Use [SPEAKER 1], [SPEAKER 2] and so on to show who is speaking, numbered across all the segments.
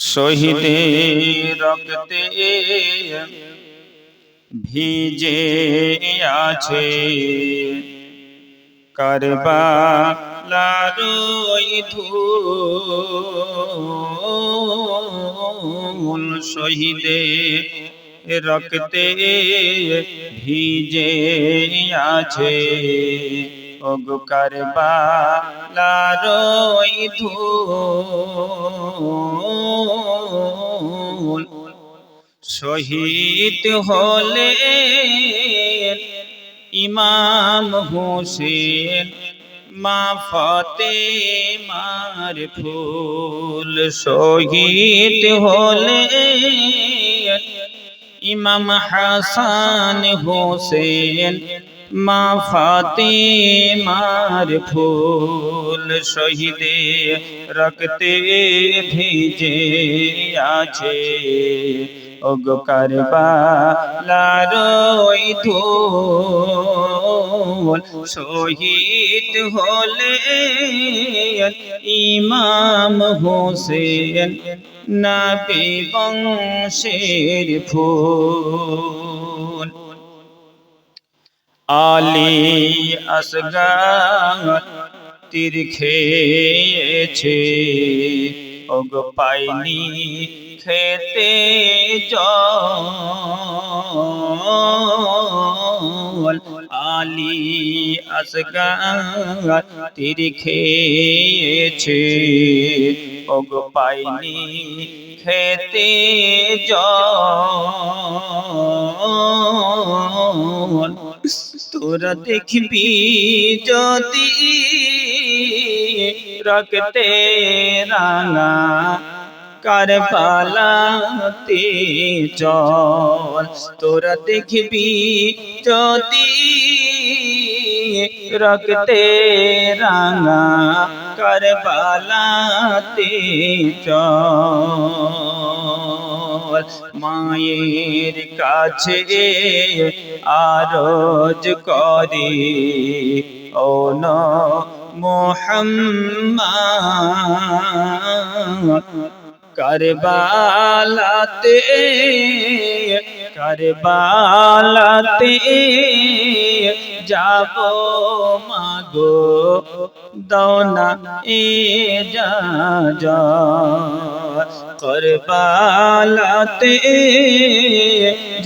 [SPEAKER 1] শহীদের রক্তে ভিজে আছে কারবালার ওই ধুল। শহীদের রক্তে ভিজে আছে ওগো কারবালার ওই ধুল। শহীদ হলে ইমাম হোসেন, মা ফতে মার ফুল। শহীদ হলে ইমাম হাসান হোসেন, মা ফাতে মার ফুল। শহীদে রক্তে ভিজে আছে। ওগো কারবালার ওই ধুল, শহীদ হলে ইমাম হোসেন নবী বংশের ফুল। আলী আসগার তীর খেয়েছে ওগ পাইনি খেতে জল। আলী আসগার তীর খেয়েছে। ওগ পাইনি খেতে জল। তোরা দেখবি যদি রক্তে রাঙা কার কারবালাতে চল তোরা দেখবি যদি রক্তে রাঙা কার কারবালাতে চল মায়ের কাছে আরজ করে ও ন মোহাম্মদ করবালাতে করবালাতে যাব মাগো দৌনা এ যা করবালাতে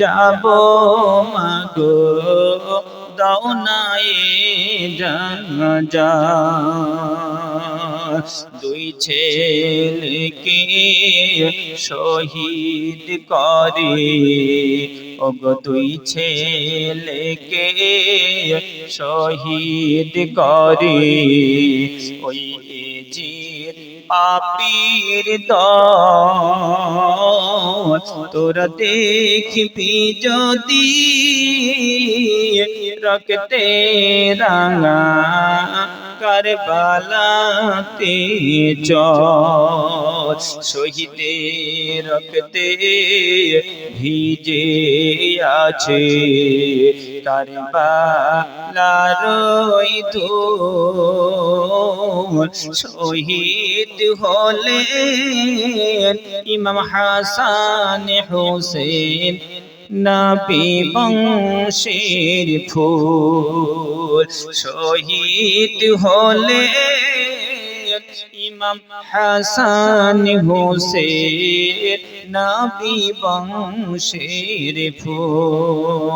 [SPEAKER 1] যাব মাগো দৌনায় নাই দুই ছেলেকে শহীদ করে। ওগো দুই ছেলেকে শহীদ করে। ওই জির পাপির তোরা দেখবি যদি রক্তে রাঙা করবালাতে চল শহীদে রক্তে ভিজে আছে। কারবালার ওই ধুল শহীদ হলে ইমাম হাসান হোসেন। নবী বংশের ফুল শহীদ হলে ইমাম হাসান হোসেন নবী বংশের ফুল।